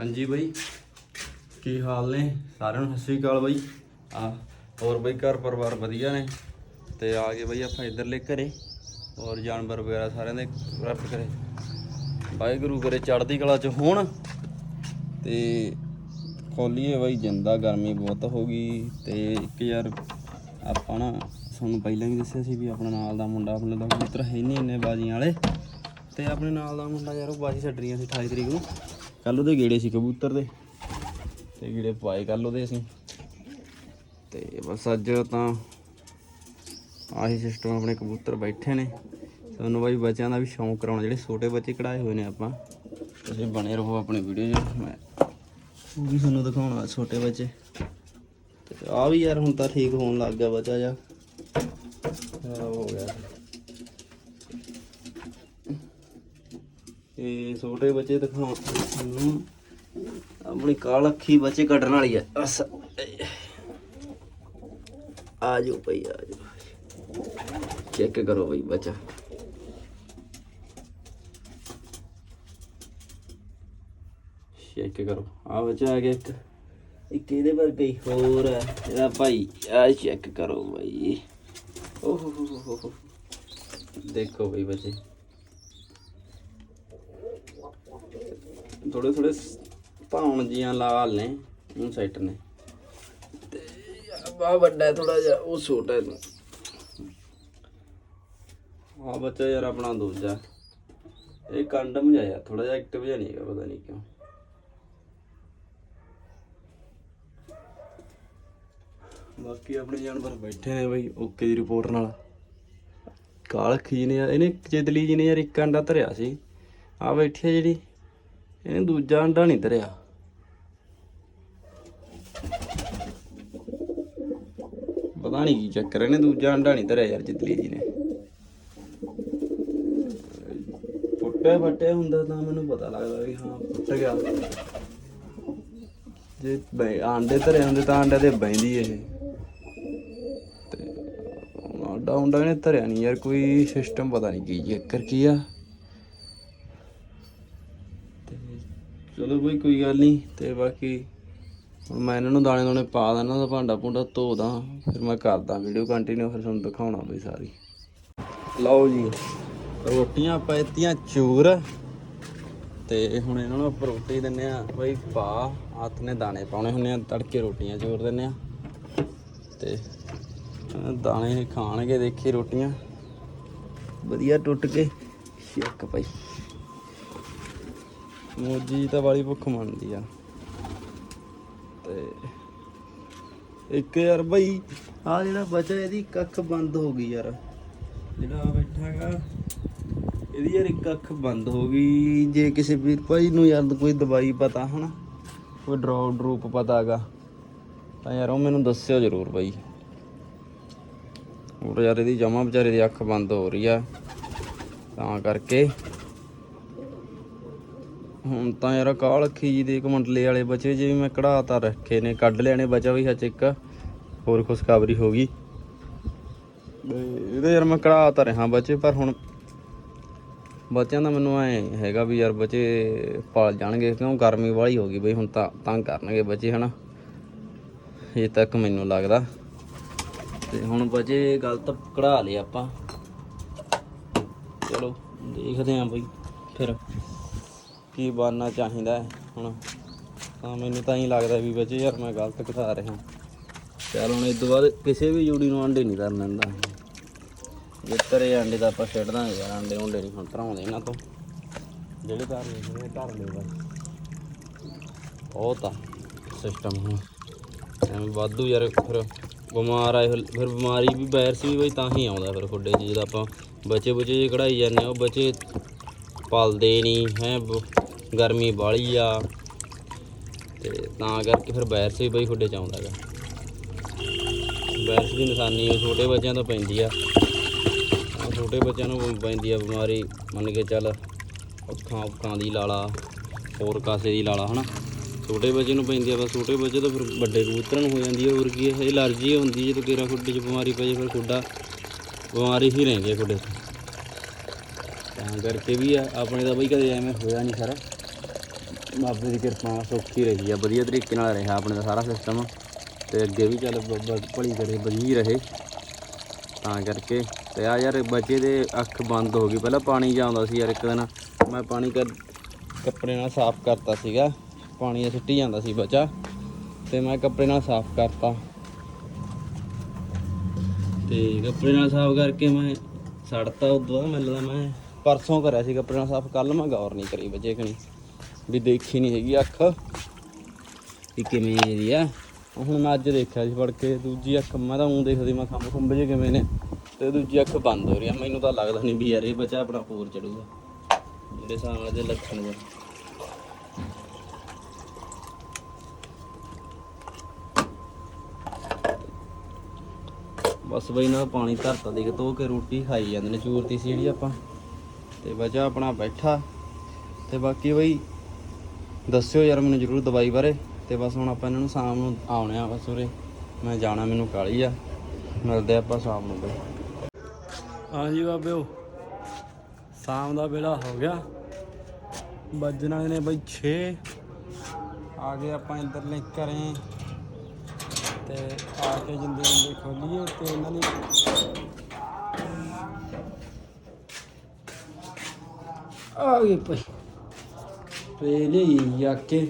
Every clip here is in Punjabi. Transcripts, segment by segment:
ਹਾਂਜੀ ਬਾਈ। ਕੀ ਹਾਲ ਨੇ? ਸਾਰਿਆਂ ਨੂੰ ਸਤਿ ਸ਼੍ਰੀ ਅਕਾਲ ਬਾਈ। ਆ, ਹੋਰ ਬਾਈ ਘਰ ਪਰਿਵਾਰ ਵਧੀਆ ਨੇ? ਤੇ ਆ ਗਏ ਬਾਈ ਆਪਾਂ ਇਧਰਲੇ ਘਰੇ। ਔਰ ਜਾਨਵਰ ਵਗੈਰਾ ਸਾਰਿਆਂ ਦੇ ਰੱਬ ਕਰੇ। ਵਾਹਿਗੁਰੂ ਕਰੇ, ਚੜ੍ਹਦੀ ਕਲਾ ਚ ਹੋਣ। ਤੇ ਖੋਲੀਏ ਬਾਈ, ਜਿੰਦਾ ਗਰਮੀ ਬਹੁਤ ਹੋ ਗਈ। ਤੇ ਇੱਕ ਯਾਰ ਆਪਾਂ ਨਾ, ਤੁਹਾਨੂੰ ਪਹਿਲਾਂ ਵੀ ਦੱਸਿਆ ਸੀ ਵੀ ਆਪਣਾ ਨਾਲ ਦਾ ਮੁੰਡਾ, ਆਪਣੇ ਦਾ ਕਬੂਤਰ ਹੈ ਨਹੀਂ ਇੰਨੇ ਬਾਜੀਆਂ ਵਾਲੇ। ਤੇ ਆਪਣੇ ਨਾਲ ਦਾ ਮੁੰਡਾ ਯਾਰ ਉਹ ਬਾਜੀ ਛੱਡਣੀਆਂ ਸੀ 28 ਤਰੀਕ ਨੂੰ। ਕੱਲ ਉਹਦੇ ਗੇੜੇ ਸੀ ਕਬੂਤਰ ਦੇ, ਤੇ ਗੇੜੇ ਪਾਏ ਕੱਲ ਉਹਦੇ ਅਸੀਂ। ਤੇ ਬਸ ਅੱਜ ਤਾਂ ਆਹੀ ਸਿਸਟਮ ਆਪਣੇ ਕਬੂਤਰ ਬੈਠੇ ਨੇ। ਤੁਹਾਨੂੰ ਬਾਈ ਬੱਚਿਆਂ ਦਾ ਵੀ ਸ਼ੌਂਕ ਕਰਾਉਣਾ, ਜਿਹੜੇ ਛੋਟੇ ਬੱਚੇ ਕਢਾਏ ਹੋਏ ਨੇ ਆਪਾਂ। ਤੁਸੀਂ ਬਣੇ ਰਹੋ ਆਪਣੀ ਵੀਡੀਓ 'ਚ, ਮੈਂ ਉਹ ਵੀ ਤੁਹਾਨੂੰ ਦਿਖਾਉਣਾ ਛੋਟੇ ਬੱਚੇ। ਤੇ ਆ ਵੀ ਯਾਰ ਹੁਣ ਤਾਂ ਠੀਕ ਹੋਣ ਲੱਗ ਗਿਆ ਬੱਚਾ ਜਾ ਹੋ ਗਿਆ। ਇਹ ਛੋਟੇ ਬੱਚੇ ਦਿਖਾਉਣ ਤੁਹਾਨੂੰ ਆਪਣੀ ਕਾਲ ਅੱਖੀ ਬੱਚੇ ਕੱਢਣ ਵਾਲੀ ਆ। ਆ ਜਾਓ ਭਈ ਆ ਜਾਓ ਚੈੱਕ ਕਰੋ ਭਈ ਬੱਚਾ। ਚੈੱਕ ਕਰੋ। ਆ ਬੱਚਾ ਆ ਗਿਆ ਇੱਕ। ਇੱਕ ਇਹਦੇ ਵਰਗਾ ਹੀ, ਹੋਰ ਹੈ ਇਹਦਾ ਭਾਈ, ਆ ਚੈੱਕ ਕਰੋ ਭਾਈ ਓਹ ਹੋ ਹੋ ਹੋ ਹੋ ਦੇਖੋ ਭਾਈ ਬੱਚੇ। ਥੋੜੇ ਥੋੜੇ ਧੌਣ ਜੀਆਂ ਲਾਲ ਨੇ ਉਹ ਸੈਟ ਨੇ। ਤੇ ਬਾ ਵੱਡਾ ਥੋੜਾ ਜਿਹਾ ਉਹ ਛੋਟਾ ਹੈ ਆ ਬੱਚਾ ਯਾਰ ਆਪਣਾ ਦੂਜਾ। ਇਹ ਕੰਡਮ ਜਿਹਾ ਯਾਰ ਥੋੜਾ ਜਿਹਾ ਐਕਟਿਵ ਜਿਹਾ ਨਹੀਂ ਹੈਗਾ ਪਤਾ ਨਹੀਂ ਕਿਉਂ। ਬਾਕੀ ਆਪਣੇ ਜਾਨਵਰ ਬੈਠੇ ਨੇ ਬਈ ਓਕੇ ਦੀ ਰਿਪੋਰਟ ਨਾਲ। ਕਾਲ ਖੀ ਨੇ ਇਹਨੇ ਚਿਤਲੀ ਜੀ ਨੇ ਯਾਰ ਇੱਕ ਅੰਡਾ ਧਰਿਆ ਸੀ। ਆ ਬੈਠੀ ਆ ਜਿਹੜੀ। ਇਹਨੇ ਦੂਜਾ ਅੰਡਾ ਨਹੀਂ ਧਰਿਆ। ਪਤਾ ਨਹੀਂ ਕੀ ਚੱਕਰ ਇਹਨੇ ਦੂਜਾ ਅੰਡਾ ਨਹੀਂ ਧਰਿਆ ਯਾਰ ਚਿਤਲੀ ਜੀ ਨੇ। ਫੁੱਟੇ ਫੱਟੇ ਹੁੰਦਾ ਤਾਂ ਮੈਨੂੰ ਪਤਾ ਲੱਗਦਾ ਵੀ ਹਾਂ, ਫੁੱਟ ਗਿਆ। ਜੇ ਬੈ- ਆਂਡੇ ਧਰੇ ਹੁੰਦੇ ਤਾਂ ਆਂਡੇ ਤੇ ਬੈਂਦੀ ਇਹ। ਤੇ ਆਂਡਾ ਉਂਡਾ ਇਹਨੇ ਧਰਿਆ ਨਹੀਂ ਯਾਰ, ਕੋਈ ਸਿਸਟਮ ਪਤਾ ਨਹੀਂ ਕੀ ਚੱਕਰ ਕੀ ਆ। ਚਲੋ ਕੋਈ ਕੋਈ ਗੱਲ ਨਹੀਂ ਤੇ ਬਾਕੀ ਹੁਣ ਮੈਂ ਇਹਨਾਂ ਨੂੰ ਦਾਣੇ ਦਾਣੇ ਪਾ ਦਾਂ ਇਹਨਾਂ ਦਾ ਭਾਂਡਾ ਭੁੰਡਾ ਧੋ ਦਾਂ। ਫਿਰ ਮੈਂ ਕਰਦਾ ਵੀਡੀਓ ਕੰਟੀਨਿਊ ਫਿਰ ਤੁਹਾਨੂੰ ਦਿਖਾਉਣਾ ਬਈ ਸਾਰੀ। ਲਓ ਜੀ, ਰੋਟੀਆਂ ਪੈਤੀਆਂ ਚੂਰ। ਤੇ ਹੁਣ ਇਹਨਾਂ ਨੂੰ ਆਪਾਂ ਰੋਟੀ ਦਿੰਨੇ ਆ। ਬਈ ਪਾ ਹੱਥ ਨੇ ਦਾਣੇ ਪਾਉਣੇ ਹੁੰਨੇ ਆ, ਤੜਕੇ ਰੋਟੀਆਂ ਚੂਰ ਦਿੰਨੇ ਆ। ਤੇ ਦਾਣੇ ਇਹ ਖਾਣਗੇ, ਦੇਖੀ ਰੋਟੀਆਂ। ਵਧੀਆ ਟੁੱਟ ਕੇ, ਸ਼ੱਕ ਭਾਈ ਮੋਜੀ ਤਾਂ ਵਾਲੀ ਭੁੱਖ ਮੰਨਦੀ ਆ। ਤੇ ਇੱਕ ਯਾਰ ਬਈ ਆ ਜਿਹੜਾ ਬਚਾ ਇਹਦੀ ਕੱਖ ਬੰਦ ਹੋ ਗਈ ਯਾਰ। ਜਿਹੜਾ ਆ ਇਹਦੀ ਯਾਰ ਇੱਕ ਅੱਖ ਬੰਦ ਹੋ ਗਈ। ਜੇ ਕਿਸੇ ਵੀਰ ਭਾਈ ਨੂੰ ਯਾਰ ਕੋਈ ਦਵਾਈ ਪਤਾ ਹਨਾ, ਕੋਈ ਡਰੌਪ ਡਰੂਪ ਪਤਾ ਹੈਗਾ, ਤਾਂ ਯਾਰ ਉਹ ਮੈਨੂੰ ਦੱਸਿਓ ਜ਼ਰੂਰ ਬਾਈ। ਉਹ ਯਾਰ ਇਹਦੀ ਜਮਾ ਵਿਚਾਰੇ ਦੀ ਅੱਖ ਬੰਦ ਹੋ ਰਹੀ ਆ। ਤਾਂ ਕਰਕੇ ਹੁਣ ਤਾਂ ਯਾਰ ਕਾਲ ਅੱਖੀ ਜੀ ਦੇ ਕਮੰਡਲੇ ਵਾਲੇ ਬਚੇ ਜੇ ਮੈਂ ਕਢਾ ਕਢਾਤਾ ਰੱਖੇ ਨੇ, ਕੱਢ ਲਿਆਣੇ, ਬਚਾ ਵੀ ਹੱਚ ਇੱਕ। ਹੋਰ ਖੁਸ਼ਖਬਰੀ ਹੋ ਗਈ। ਇਹਦੇ ਯਾਰ ਮੈਂ ਕਢਾਤਾ ਰਿਹਾ ਬਚੇ, ਪਰ ਹੁਣ ਬੱਚਿਆਂ ਦਾ ਮੈਨੂੰ ਐ ਹੈਗਾ ਵੀ ਯਾਰ ਬੱਚੇ ਪਾਲ ਜਾਣਗੇ, ਕਿਉਂ ਗਰਮੀ ਵਾਲੀ ਹੋ ਗਈ ਬਈ, ਹੁਣ ਤਾਂ ਤੰਗ ਕਰਨਗੇ ਬੱਚੇ, ਹਨਾ? ਇਹ ਤੱਕ ਮੈਨੂੰ ਲੱਗਦਾ। ਤੇ ਹੁਣ ਬੱਚੇ ਗਲਤ ਕਢਾ ਲਏ ਆਪਾਂ। ਚਲੋ, ਦੇਖਦੇ ਆਂ ਬਈ। ਕੀ ਬਣਨਾ ਚਾਹੀਦਾ ਹੈ? ਹੁਣ ਤਾਂ ਮੈਨੂੰ ਤਾਂ ਹੀ ਲੱਗਦਾ ਵੀ ਬੱਚੇ ਯਾਰ ਮੈਂ ਗਲਤ ਘਟਾ ਰਿਹਾ। ਚਲ ਹੁਣ ਇਸ ਤੋਂ ਬਾਅਦ ਕਿਸੇ ਵੀ ਜੋੜੀ ਨੂੰ ਆਂਡੇ ਨਹੀਂ ਧਰਨ ਦਿੰਦਾ। ਜੇ ਤਰੇ ਅੰਡੇ ਤਾਂ ਆਪਾਂ ਛੱਡ ਦਾਂਗੇ ਯਾਰ ਅੰਡੇ ਹੁੰਡੇ ਨਹੀਂ ਹੁਣ ਧਰਾਉਂਦੇ ਇਹਨਾਂ ਤੋਂ। ਜਿਹੜੇ ਘਰ ਨੇ, ਜਿਹੜੇ ਧਰ ਲਏ ਬਸ। ਉਹ ਤਾਂ ਸਿਸਟਮ ਹੁਣ ਐਵੇਂ ਵਾਧੂ ਯਾਰ ਫਿਰ ਬਿਮਾਰ ਆਏ ਹੋਏ- ਫਿਰ ਬਿਮਾਰੀ ਵੀ ਵਾਇਰਸ ਵੀ ਬਈ ਤਾਂ ਹੀ ਆਉਂਦਾ ਫਿਰ ਖੁੱਡੇ 'ਚ, ਜਦੋਂ ਆਪਾਂ ਬੱਚੇ ਬੁੱਚੇ ਜੇ ਕਢਾਈ ਜਾਂਦੇ ਆ, ਉਹ ਬੱਚੇ ਪਲਦੇ ਨਹੀਂ, ਹੈ ਗਰਮੀ ਬਾਲੀ ਆ। ਤੇ ਤਾਂ ਕਰਕੇ ਫਿਰ ਵਾਇਰਸ ਵੀ ਬਈ ਖੁੱਡੇ 'ਚ ਆਉਂਦਾ ਹੈਗਾ ਵਾਇਰਸ ਦੀ ਨਿਸ਼ਾਨੀ ਛੋਟੇ ਬੱਚਿਆਂ ਤੋਂ ਪੈਂਦੀ ਆ। ਛੋਟੇ ਬੱਚਿਆਂ ਨੂੰ ਪੈਂਦੀ ਆ ਬਿਮਾਰੀ, ਮੰਨ ਕੇ ਚੱਲ ਅੱਖਾਂ ਅੱਖਾਂ ਦੀ ਲਾਲਾ, ਹੋਰ ਕਾਸੇ ਦੀ ਲਾਲਾ, ਹਨਾ। ਛੋਟੇ ਬੱਚੇ ਨੂੰ ਪੈਂਦੀ ਆ, ਬਸ ਛੋਟੇ ਬੱਚੇ ਤੋਂ ਫਿਰ ਵੱਡੇ ਕਬੂਤਰਾਂ ਨੂੰ ਹੋ ਜਾਂਦੀ ਹੈ ਹੋਰ ਕੀ ਇਹ ਐਲਰਜੀ ਹੁੰਦੀ ਹੈ ਜਦੋਂ ਕੇਰਾ ਖੁੱਡੇ 'ਚ ਬਿਮਾਰੀ ਪੈ ਜਾਏ ਫਿਰ ਖੁੱਡਾ ਬਿਮਾਰੀ ਹੀ ਰਹਿੰਦੀ ਹੈ ਖੁੱਡੇ 'ਚ ਤਾਂ ਕਰਕੇ ਵੀ ਆ, ਆਪਣੇ ਦਾ ਬਈ ਕਦੇ ਐਵੇਂ ਹੋਇਆ ਨਹੀਂ ਸਾਰਾ। ਬਾਬੇ ਦੀ ਕਿਰਪਾ ਸੌਖੀ ਰਹੀ ਆ, ਵਧੀਆ ਤਰੀਕੇ ਨਾਲ ਰਿਹਾ ਆਪਣੇ ਦਾ ਸਾਰਾ ਸਿਸਟਮ ਤੇ ਅੱਗੇ ਵੀ ਚੱਲ ਬ- ਬ- ਭਲੀ ਕਰੇ, ਵਧੀਆ ਰਹੇ। ਤਾਂ ਕਰਕੇ, ਤੇ ਆ ਯਾਰ ਬੱਚੇ ਦੇ ਅੱਖ ਬੰਦ ਹੋ ਗਈ। ਪਹਿਲਾਂ ਪਾਣੀ ਜਾਂਦਾ ਸੀ ਯਾਰ ਇੱਕ ਦਿਨ। ਮੈਂ ਪਾਣੀ ਕਰ ਕੱਪੜੇ ਨਾਲ ਸਾਫ਼ ਕਰਤਾ ਸੀਗਾ। ਪਾਣੀ ਸਿੱਟੀ ਜਾਂਦਾ ਸੀ ਬੱਚਾ। ਤੇ ਮੈਂ ਕੱਪੜੇ ਨਾਲ ਸਾਫ਼ ਕਰਤਾ। ਤੇ ਕੱਪੜੇ ਨਾਲ ਸਾਫ਼ ਕਰਕੇ ਮੈਂ ਛੱਡਤਾ ਉਦੋਂ ਬਾਅਦ ਮੈਨੂੰ ਲੱਗਦਾ ਮੈਂ ਪਰਸੋਂ ਕਰਿਆ ਸੀ ਕੱਪੜੇ ਨਾਲ ਸਾਫ਼। ਕੱਲ ਮੈਂ ਗੌਰ ਨਹੀਂ ਕਰੀ ਬੱਚੇ ਕਣੀ। ਵੀ ਦੇਖੀ ਨਹੀਂ ਹੈਗੀ ਅੱਖ ਵੀ ਕਿਵੇਂ ਦੀ ਆ। ਹੁਣ ਮੈਂ ਅੱਜ ਦੇਖਿਆ ਸੀ ਫੜ ਕੇ, ਦੂਜੀ ਅੱਖ ਮੈਂ ਤਾਂ ਉਂ ਦੇਖਦੀ, ਮੈਂ ਖੰਭ ਖੁੰਭ ਜੇ ਕਿਵੇਂ ਨੇ। ਤੇ ਦੂਜੀ ਅੱਖ ਬੰਦ ਹੋ ਰਹੀ ਆ। ਮੈਨੂੰ ਤਾਂ ਲੱਗਦਾ ਨਹੀਂ ਵੀ ਯਾਰ ਇਹ ਬੱਚਾ ਆਪਣਾ ਹੋਰ ਚੜੂਗਾ। ਜਿਹੜੇ ਹਿਸਾਬ ਨਾਲ ਦੇ ਲੱਛਣ ਵਾ ਬਸ ਬਈ ਨਾ ਪਾਣੀ ਧਰਤਾ ਦੇਖ, ਧੋ ਕੇ ਰੋਟੀ ਖਾਈ ਜਾਂਦੇ ਨੇ। ਚੂਰਤੀ ਸੀ ਜਿਹੜੀ ਆਪਾਂ। ਤੇ ਬੱਚਾ ਆਪਣਾ ਬੈਠਾ। ਤੇ ਬਾਕੀ ਬਈ ਦੱਸਿਓ ਯਾਰ ਮੈਨੂੰ ਜ਼ਰੂਰ ਦਵਾਈ ਬਾਰੇ। ਤੇ ਬਸ ਹੁਣ ਆਪਾਂ ਇਹਨਾਂ ਨੂੰ ਸ਼ਾਮ ਨੂੰ ਆਉਣੇ ਆ ਬਸ ਉਰੇ। ਮੈਂ ਜਾਣਾ ਮੈਨੂੰ ਕਾਲੀ ਆ। ਮਿਲਦੇ ਆਪਾਂ ਸ਼ਾਮ ਨੂੰ ਬਈ ਹਾਂਜੀ ਬਾਬਿਓ, ਸ਼ਾਮ ਦਾ ਵੇਲਾ ਹੋ ਗਿਆ। ਵੱਜਣਾ ਨੇ ਬਈ 6 ਆ ਗਏ ਆਪਾਂ ਇੱਧਰਲੇ ਲੈ ਕਰੇ ਤੇ ਆ ਕੇ ਜਿੰਦੇ ਜਿੰਦੇ ਖੋਲੀਏ ਤੇ ਇਹਨਾਂ ਨੇ ਆ ਗਏ ਭਾਈ। ਜਾ ਕੇ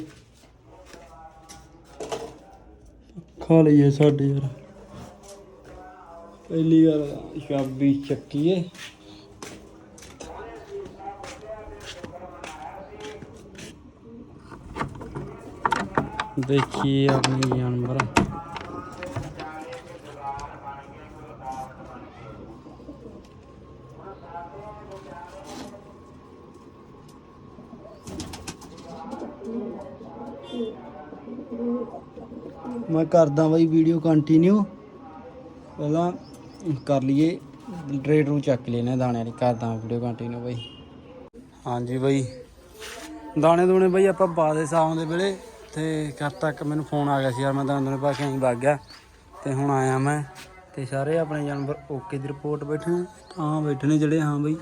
ਖਾ ਲਈਏ ਸਾਡੇ ਯਾਰ। ਪਹਿਲੀ ਗੱਲ ਸ਼ਾਬੀ ਚੱਕੀਏ। ਦੇਖੀਏ ਆਪਣੇ ਜਾਨਵਰ। ਮੈਂ ਕਰਦਾ ਬਾਈ ਵੀਡੀਓ ਕੰਟੀਨਿਊ ਪਹਿਲਾਂ ਕਰ ਲਈਏ ਰੇਟ ਨੂੰ ਚੱਕ ਲੈਨੇ ਦਾਣੇ ਵਾਲੀ ਕਰਦਾ ਵੀਡੀਓ ਕੰਟੀਨਿਊ ਬਾਈ। ਹਾਂਜੀ ਬਾਈ। ਦਾਣੇ ਦੂਣੇ ਬਾਈ ਆਪਾਂ ਪਾ ਦੇ ਸ਼ਾਮ ਦੇ ਵੇਲੇ, ਤੇ ਕਦ ਤੱਕ ਮੈਨੂੰ ਫੋਨ ਆ ਗਿਆ ਸੀ ਯਾਰ, ਮੈਂ ਦਾਣੇ ਦੂਣੇ ਪਾ ਕੇ ਆਈ ਵਗ ਗਿਆ। ਤੇ ਹੁਣ ਆਇਆ ਮੈਂ, ਤੇ ਸਾਰੇ ਆਪਣੇ ਜਾਨਵਰ ਓਕੇ ਦੀ ਰਿਪੋਰਟ ਬੈਠੇ ਨੇ, ਤਾਂ ਬੈਠੇ ਨੇ ਜਿਹੜੇ, ਹਾਂ ਬਈ।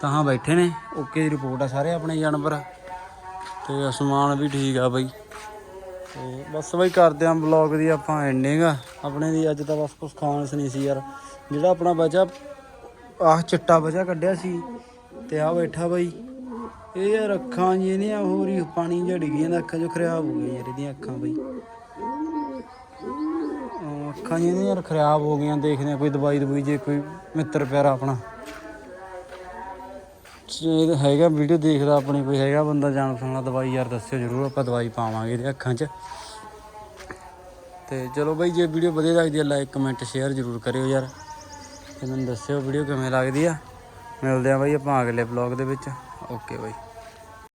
ਤਾਂ ਬੈਠੇ ਨੇ, ਓਕੇ ਦੀ ਰਿਪੋਰਟ ਆ ਸਾਰੇ ਆਪਣੇ ਜਾਨਵਰ। ਤੇ ਅਸਮਾਨ ਵੀ ਠੀਕ ਆ ਬਾਈ। ਤੇ ਬਸ ਬਈ ਕਰਦੇ ਆਂ ਬਲੌਗ ਦੀ ਆਪਾਂ ਐਂਡਿੰਗ ਆਪਣੇ ਦੀ ਅੱਜ ਤਾਂ ਬਸ ਕੁਝ ਖਾਣ ਨਹੀਂ ਸੀ ਯਾਰ। ਜਿਹੜਾ ਆਪਣਾ ਬਚਾ ਆਹ ਚਿੱਟਾ ਬਚਾ ਕੱਢਿਆ ਸੀ। ਤੇ ਆ ਬੈਠਾ ਬਈ। ਇਹ ਯਾਰ ਅੱਖਾਂ ਜੀ ਨੇ ਹੋਰ ਹੀ ਪਾਣੀ ਜਿਹਾ ਡਿੱਗ ਜਾਂਦਾ, ਅੱਖਾਂ ਜੋ ਖਰਾਬ ਹੋ ਗਈਆਂ ਯਾਰ ਇਹਦੀਆਂ ਅੱਖਾਂ ਬਈ। ਅੱਖਾਂ ਜੀ ਯਾਰ, ਖਰਾਬ ਹੋ ਗਈਆਂ ਦੇਖਦੇ ਆ, ਕੋਈ ਦਵਾਈ ਦਵਾਈ ਜੇ ਕੋਈ ਮਿੱਤਰ ਪਿਆਰਾ ਆਪਣਾ। ਜੇ ਹੈਗਾ ਵੀਡੀਓ ਦੇਖਦਾ ਆਪਣੀ ਕੋਈ ਹੈਗਾ ਬੰਦਾ, ਜਾਣ ਪਛਾਣਾ ਦਵਾਈ ਯਾਰ ਦੱਸਿਓ ਜਰੂਰ, ਆਪਾਂ ਦਵਾਈ ਪਾਵਾਂਗੇ ਇਹਦੇ ਅੱਖਾਂ 'ਚ। ਤੇ ਚਲੋ ਬਾਈ, ਜੇ ਵੀਡੀਓ ਵਧੀਆ ਲੱਗਦੀ ਹੈ ਲਾਈਕ ਕਮੈਂਟ ਸ਼ੇਅਰ ਜਰੂਰ ਕਰਿਓ ਯਾਰ। ਤੇ ਮੈਨੂੰ ਦੱਸਿਓ ਵੀਡੀਓ ਕਿਵੇਂ ਲੱਗਦੀ ਆ। ਮਿਲਦੇ ਆ ਬਾਈ ਆਪਾਂ ਅਗਲੇ ਵਲੌਗ ਦੇ ਵਿੱਚ। Okay bye.